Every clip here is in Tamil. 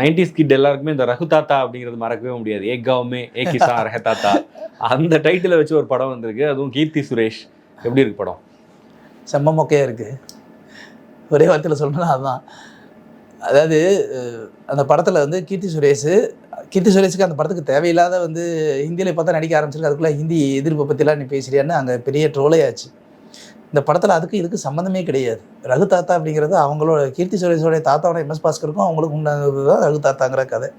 நைன்டிஸ் கிட் எல்லாருக்குமே இந்த ரகு தாத்தா அப்படிங்கிறது மறக்கவே முடியாது. ஏ கவுமே ஏ கிசா ரஹ தாத்தா. அந்த டைட்டிலை வச்சு ஒரு படம் வந்திருக்கு. அதுவும் கீர்த்தி சுரேஷ். எப்படி இருக்கு படம்? செம்ம மொக்கையாக இருக்குது ஒரே வார்த்தையில் சொல்லணும்னா அதுதான் அதாவது அந்த படத்தில் வந்து கீர்த்தி சுரேஷ் கீர்த்தி சுரேஷுக்கு அந்த படத்துக்கு தேவையில்லாத வந்து ஹிந்தியில் பார்த்தா நடிக்க ஆரம்பிச்சிருக்கு. அதுக்குள்ளே ஹிந்தி எதிர்ப்பை பற்றிலாம் நீ பேசுறியான்னு அங்கே பெரிய ட்ரோலே ஆச்சு இந்த படத்தில் அதுக்கு இதுக்கு சம்மந்தமே கிடையாது. ரகு தாத்தா அப்படிங்கிறது அவங்களோட கீர்த்தி சுரேஷோடைய தாத்தாவோட எம்எஸ் பாஸ்கருக்கும் அவங்களுக்கு உண்டானது தான் ரகு தாத்தாங்கிற கதை.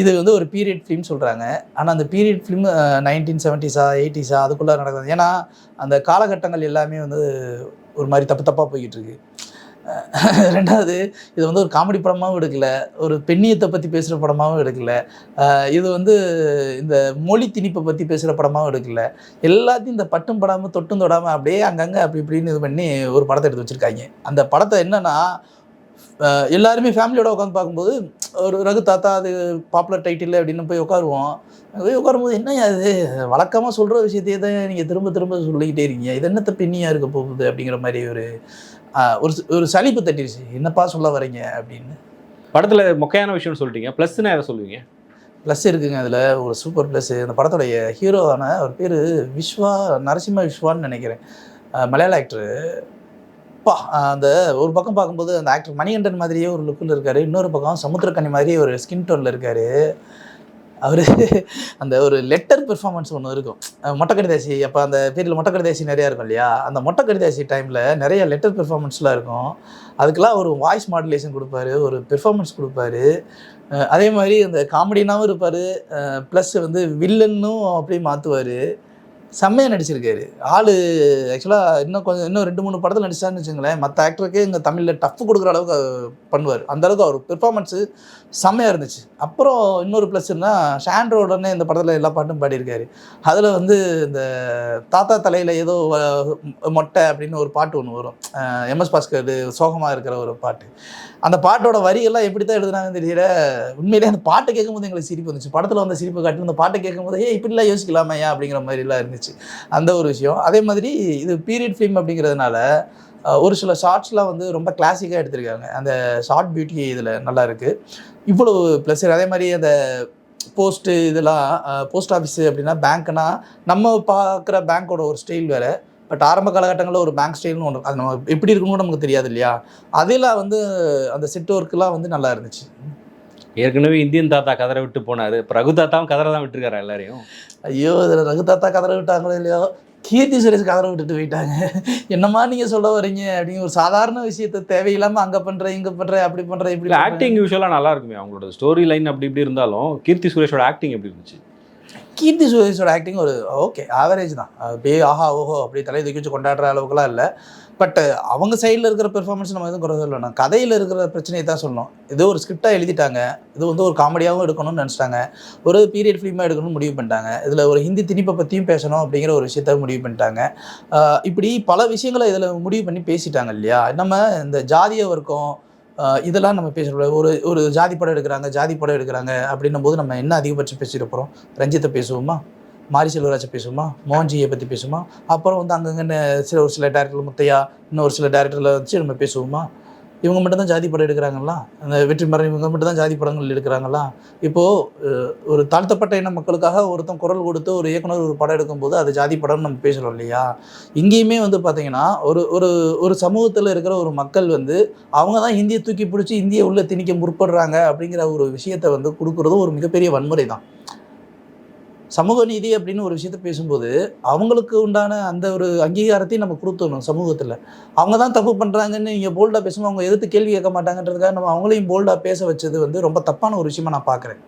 இது வந்து ஒரு பீரியட் ஃபிலிம் சொல்கிறாங்க ஆனால் அந்த பீரியட் ஃபிலிம் நைன்டீன் செவன்ட்டிஸா எயிட்டிஸா அதுக்குள்ளே நடக்குது. ஏன்னா அந்த காலகட்டங்கள் எல்லாமே வந்து ஒரு மாதிரி தப்பு தப்பாக போய்கிட்டு இருக்கு. ரெண்டாவது இது வந்து ஒரு காமெடி படமாகவும் எடுக்கல. ஒரு பெண்ணியத்தை பற்றி பேசுகிற படமாகவும் எடுக்கல. இது வந்து இந்த மொழி திணிப்பை பற்றி பேசுகிற படமாகவும் எடுக்கல. எல்லாத்தையும் இந்த பட்டும் படாமல் தொட்டும் தொடாமல் அப்படியே அங்கங்கே அப்படி இப்படின்னு இது பண்ணி ஒரு படத்தை எடுத்து வச்சுருக்காங்க. அந்த படத்தை என்னென்னா எல்லாருமே ஃபேமிலியோட உட்காந்து பார்க்கும்போது ஒரு ரகு தாத்தா அது பாப்புலர் டைட்டில் அப்படின்னு போய் உட்காருவோம். போய் உட்காரும்போது என்ன அது வழக்கமாக சொல்கிற விஷயத்தையே தான் நீங்கள் திரும்ப திரும்ப சொல்லிக்கிட்டே இருக்கீங்க. இது என்னத்த பெண்ணியாக இருக்க போகுது? அப்படிங்கிற மாதிரி ஒரு ஒரு ஒரு சலிப்பு தட்டிடுச்சு என்னப்பா சொல்ல வரீங்க அப்படின்னு. படத்துல மொக்கையான விஷயம்னு சொல்லிட்டீங்க. ப்ளஸ்னா எதை சொல்லுவீங்க? ப்ளஸ் இருக்குங்க அதில். ஒரு சூப்பர் ப்ளஸ். அந்த படத்துடைய ஹீரோவான அவர் பேர் விஸ்வா நரசிம்ம விஸ்வான்னு நினைக்கிறேன். மலையாள ஆக்டரு பா அந்த ஒரு பக்கம் பார்க்கும்போது அந்த ஆக்டர் மணிகண்டன் மாதிரியே ஒரு லுக்கில் இருக்கார். இன்னொரு பக்கம் சமுத்திரக்கனி மாதிரியே ஒரு ஸ்கின் டோனில் இருக்கார். அவர் அந்த ஒரு லெட்டர் பெர்ஃபார்மன்ஸ் ஒன்று இருக்கும். மொட்டை மொட்டைக்கடிதாசி அப்போ அந்த பீரியடில் மொட்டைக்கடிதாசி நிறையா இருக்கும் இல்லையா? அந்த மொட்டைக்கடிதாசி டைமில் நிறைய லெட்டர் பெர்ஃபார்மன்ஸ்லாம் இருக்கும். அதுக்கெல்லாம் ஒரு வாய்ஸ் மாடுலேஷன் கொடுப்பாரு ஒரு பெர்ஃபார்மன்ஸ் கொடுப்பாரு. அதே மாதிரி அந்த காமெடினாவும் இருப்பார். ப்ளஸ் வந்து வில்லன்னும் அப்படியே மாற்றுவார் செம்மையாக நடிச்சிருக்காரு. ஆள் ஆக்சுவலாக இன்னும் கொஞ்சம் இன்னும் ரெண்டு மூணு படத்தில் நடிச்சான்னு வச்சுங்களேன் மற்ற ஆக்டருக்கே இங்கே தமிழில் டஃப் கொடுக்குற அளவுக்கு பண்ணுவார். அந்த அளவுக்கு அவர் பெர்ஃபார்மன்ஸு செம்மையாக இருந்துச்சு. அப்புறம் இன்னொரு ப்ளஸ்னா ஷாண்ட்ரோடனே இந்த படத்தில் எல்லா பாட்டும் பாடியிருக்காரு. அதில் வந்து இந்த தாத்தா தலையில் ஏதோ மொட்டை அப்படின்னு ஒரு பாட்டு ஒன்று வரும். எம்எஸ் பாஸ்கர் சோகமாக இருக்கிற ஒரு பாட்டு. அந்த பாட்டோட வரியெல்லாம் எப்படி தான் எழுதுனாங்கன்னு தெரியல. உண்மையிலேயே அந்த பாட்டை கேட்கும்போது எங்களுக்கு சிரிப்பு வந்துச்சு. படத்தில் வந்த சிரிப்பு காட்டி அந்த பாட்டை கேட்கும்போது ஏ இப்படிலாம் யோசிக்கலாமையா அப்படிங்கிற மாதிரிலாம் இருந்துச்சு. அந்த ஒரு விஷயம். அதே மாதிரி இது பீரியட் ஃபிலிம் அப்படிங்கிறதுனால ஒரு சில ஷார்ட்ஸ்லாம் வந்து ரொம்ப கிளாசிக்காக எடுத்திருக்காங்க. அந்த ஷார்ட் பியூட்டி இதில் நல்லா இருக்குது இவ்வளோ ப்ளஸ் அதே மாதிரி அந்த போஸ்ட்டு இதெல்லாம் போஸ்ட் ஆஃபீஸு அப்படின்னா பேங்க்னா நம்ம பார்க்குற பேங்க்கோட ஒரு ஸ்டைல் வேறு. பட் ஆரம்ப காலகட்டங்களில் ஒரு பேங்க் ஸ்டைல்னு ஒன்று அது நம்ம எப்படி இருக்கணும்னு நமக்கு தெரியாது இல்லையா? அதெல்லாம் வந்து அந்த செட் ஒர்க்கெலாம் வந்து நல்லா இருந்துச்சு. ஏற்கனவே இந்தியன் தாத்தா கதற விட்டு போனாரு. இப்ப ரகு தாத்தாவும் கதற தான் விட்டுருக்காரு எல்லாரையும்? ஐயோ இதில் ரகு தாத்தா கதற விட்டாங்களோ இல்லையோ? கீர்த்தி சுரேஷ் கதற விட்டுட்டு போயிட்டாங்க. என்னம்மா நீங்கள் சொல்ல வரீங்க அப்படிங்கிற ஒரு சாதாரண விஷயத்த தேவையில்லாமல் அங்கே பண்ணுறேன் இங்கே பண்ணுறேன் அப்படி பண்ணுறேன் இப்படி. ஆக்டிங் யூஸ்வலாக நல்லா இருக்குமே. அவங்களோட ஸ்டோரி லைன் அப்படி இப்படி இருந்தாலும் கீர்த்தி சுரேஷோட ஆக்டிங் எப்படி இருந்துச்சு? கீர்த்தி சுரேஷோட ஆக்டிங் ஒரு ஓகே ஆவரேஜ் தான். அப்படியே ஆஹா ஓஹோ அப்படி தலை தூக்கி வச்சு கொண்டாடுற அளவுக்குலாம் இல்லை. பட் அவங்க சைடில் இருக்கிற பெர்ஃபார்மன்ஸ் நம்ம எதுவும் குறை சொல்லணும் கதையில் இருக்கிற பிரச்சனையை தான் சொல்லணும். இது ஒரு ஸ்கிரிப்டாக எழுதிட்டாங்க. இது வந்து ஒரு காமெடியாகவும் எடுக்கணும்னு நினச்சிட்டாங்க. ஒரு பீரியட் ஃபிலிமாக எடுக்கணும்னு முடிவு பண்ணிட்டாங்க. இதில் ஒரு ஹிந்தி திணிப்பை பற்றியும் பேசணும் அப்படிங்கிற ஒரு விஷயத்த முடிவு பண்ணிட்டாங்க. இப்படி பல விஷயங்களை இதில் முடிவு பண்ணி பேசிட்டாங்க இல்லையா? நம்ம இந்த ஜாதிய வர்க்கம் இதெல்லாம் நம்ம பேசக்கூடாது. ஒரு ஒரு ஜாதி படம் எடுக்கிறாங்க ஜாதி படம் எடுக்கிறாங்க அப்படின்னும் போது நம்ம என்ன அதிகபட்சம் பேசிட்டு போகிறோம் ரஞ்சித்தை பேசுவோமா? மாரி செல்வராஜை பேசுவோமா? மோகன்ஜியை பற்றி பேசுவோமா? அப்புறம் வந்து அங்கங்கே சில ஒரு சில டேரக்டர் முத்தையா இன்னும் ஒரு சில டேரக்டரில் வச்சு நம்ம பேசுவோமா? இவங்க மட்டும்தான் ஜாதி படம் எடுக்கிறாங்களா? அந்த வெற்றி மரணம் இவங்க மட்டும்தான் ஜாதி படங்கள் எடுக்கிறாங்களா? இப்போது ஒரு தாழ்த்தப்பட்ட இன மக்களுக்காக ஒருத்தன் குரல் கொடுத்து ஒரு இயக்குனர் ஒரு படம் எடுக்கும்போது அது ஜாதி படம்னு நம்ம பேசுகிறோம் இல்லையா? இங்கேயுமே வந்து பார்த்தீங்கன்னா ஒரு ஒரு ஒரு சமூகத்தில் இருக்கிற ஒரு மக்கள் வந்து அவங்க தான் இந்தியை தூக்கி பிடிச்சி இந்தியை உள்ளே திணிக்க முற்படுறாங்க அப்படிங்கிற ஒரு விஷயத்தை வந்து கொடுக்குறதும் ஒரு மிகப்பெரிய வன்முறை தான். சமூக நீதி அப்படின்னு ஒரு விஷயத்த பேசும்போது அவங்களுக்கு உண்டான அந்த ஒரு அங்கீகாரத்தையும் நம்ம கொடுத்துடணும் சமூகத்தில். அவங்க தான் தப்பு பண்ணுறாங்கன்னு நீங்கள் போல்டாக பேசும்போது அவங்க எதிர்த்து கேள்வி கேட்க மாட்டாங்கன்றதுக்காக நம்ம அவங்களையும் போல்டாக பேச வச்சது வந்து ரொம்ப தப்பான ஒரு விஷயமா நான் பார்க்குறேன்.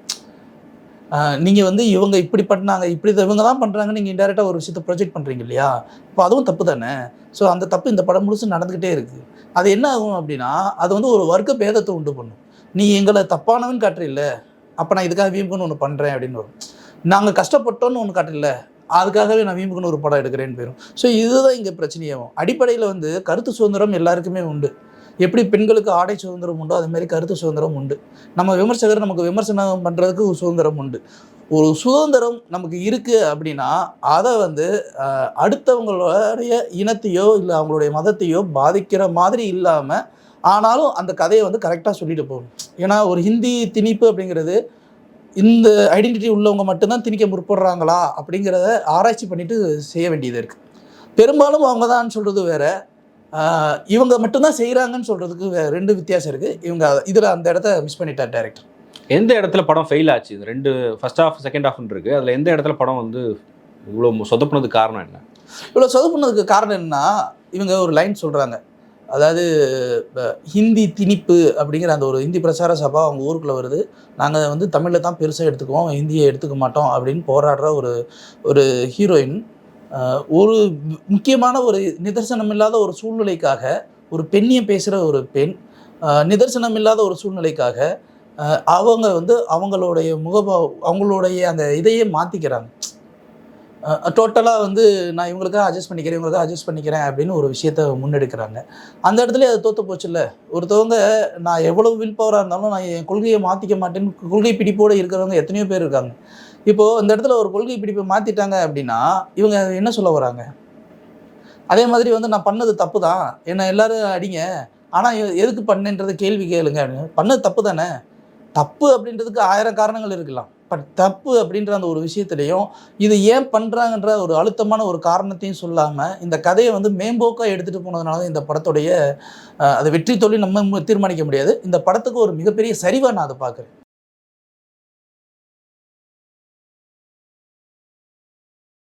நீங்கள் வந்து இவங்க இப்படி பண்ணாங்க இப்படி இவங்க தான் பண்ணுறாங்கன்னு நீங்கள் இன்டெரக்டாக ஒரு விஷயத்தை ப்ரொஜெக்ட் பண்ணுறீங்க இல்லையா? இப்போ அதுவும் தப்பு தானே? ஸோ அந்த தப்பு இந்த படம் முழுசு நடந்துக்கிட்டே இருக்குது அது என்ன ஆகும் அப்படின்னா அது வந்து ஒரு வர்க்க பேதத்தை உண்டு பண்ணும். நீ எங்களை தப்பானவன் காட்டுறில்ல அப்போ நான் இதுக்காக வீம்புன்னு ஒன்று பண்ணுறேன் அப்படின்னு வரும். நாங்கள் கஷ்டப்பட்டோன்னு ஒன்று காட்டல. அதுக்காகவே நான் வீம்புக்குன்னு ஒரு படம் எடுக்கிறேன்னு போயிடும் ஸோ இதுதான் இங்கே பிரச்சனையாகும் அடிப்படையில் வந்து கருத்து சுதந்திரம் எல்லாருக்குமே உண்டு. எப்படி பெண்களுக்கு ஆடை சுதந்திரம் உண்டோ அதுமாரி கருத்து சுதந்திரம் உண்டு. நம்ம விமர்சகர் நமக்கு விமர்சனம் பண்ணுறதுக்கு ஒரு சுதந்திரம் உண்டு. ஒரு சுதந்திரம் நமக்கு இருக்குது அப்படின்னா அதை வந்து அடுத்தவங்களுடைய இனத்தையோ இல்லை அவங்களுடைய மதத்தையோ பாதிக்கிற மாதிரி இல்லாமல் ஆனாலும் அந்த கதையை வந்து கரெக்டாக சொல்லிட்டு போகணும். ஏன்னா ஒரு ஹிந்தி திணிப்பு அப்படிங்கிறது இந்த ஐடென்டிட்டி உள்ளவங்க மட்டும்தான் திணிக்க முற்படுறாங்களா அப்படிங்கிறத ஆராய்ச்சி பண்ணிட்டு செய்ய வேண்டியது இருக்குது பெரும்பாலும் அவங்க தான் சொல்கிறது வேற இவங்க மட்டும்தான் செய்கிறாங்கன்னு சொல்கிறதுக்கு ரெண்டு வித்தியாசம் இருக்குது இவங்க இதில் அந்த இடத்த மிஸ் பண்ணிட்டார் டேரக்டர் எந்த இடத்துல படம் ஃபெயில் ஆச்சு? இந்த ரெண்டு ஃபர்ஸ்ட் ஹாஃப் செகண்ட் ஹாஃப்னு இருக்கு. அதுல எந்த இடத்துல படம் வந்து இவ்வளோ சொதப்புனதுக்கு காரணம் என்ன? இவ்வளோ சொதப்புனதுக்கு காரணம் என்னன்னா இவங்க ஒரு லைன் சொல்கிறாங்க அதாவது ஹிந்தி திணிப்பு அப்படிங்கிற அந்த ஒரு ஹிந்தி பிரச்சார சபா அவங்க ஊருக்குள்ளே வருது. நாங்கள் வந்து தமிழில் தான் பெருசாக எடுத்துக்குவோம். ஹிந்தியை எடுத்துக்க மாட்டோம் அப்படின்னு போராடுற ஒரு ஒரு ஹீரோயின் ஒரு முக்கியமான ஒரு நிதர்சனம் இல்லாத ஒரு சூழ்நிலைக்காக ஒரு பெண்ணியை பேசுகிற ஒரு பெண் நிதர்சனம் இல்லாத ஒரு சூழ்நிலைக்காக அவங்க வந்து அவங்களுடைய முகபாவ அவங்களுடைய அந்த இதையே மாற்றிக்கிறாங்க டோட்டலாக வந்து நான் இவங்களுக்காக அட்ஜஸ்ட் பண்ணிக்கிறேன் இவங்களுக்காக அட்ஜஸ்ட் பண்ணிக்கிறேன் அப்படின்னு ஒரு விஷயத்த முன்னெடுக்கிறாங்க. அந்த இடத்துல அது தோற்று போச்சுல்ல? ஒருத்தவங்க நான் எவ்வளோ வில் பவராக இருந்தாலும் நான் என் கொள்கையை மாற்றிக்க மாட்டேன்னு கொள்கை பிடிப்போடு இருக்கிறவங்க எத்தனையோ பேர் இருக்காங்க. இப்போது இந்த இடத்துல ஒரு கொள்கை பிடிப்பை மாற்றிட்டாங்க அப்படின்னா இவங்க என்ன சொல்ல வராங்க? அதே மாதிரி வந்து நான் பண்ணது தப்பு தான். என்னை எல்லோரும் அடிங்க. ஆனால் எதுக்கு பண்ணேன்றது கேள்வி கேளுங்க அப்படின்னு. பண்ணது தப்பு தானே? தப்பு அப்படின்றதுக்கு ஆயிரம் காரணங்கள் இருக்கலாம். பட் தப்பு அப்படின்ற அந்த ஒரு விஷயத்துலையும் இது ஏன் பண்ணுறாங்கன்ற ஒரு அழுத்தமான ஒரு காரணத்தையும் சொல்லாமல் இந்த கதையை வந்து மேம்போக்காக எடுத்துகிட்டு போனதுனால தான் இந்த படத்துடைய அது வெற்றி தோல்வி நம்ம தீர்மானிக்க முடியாது. இந்த படத்துக்கு ஒரு மிகப்பெரிய சரிவாக நான் அதை பார்க்குறேன்.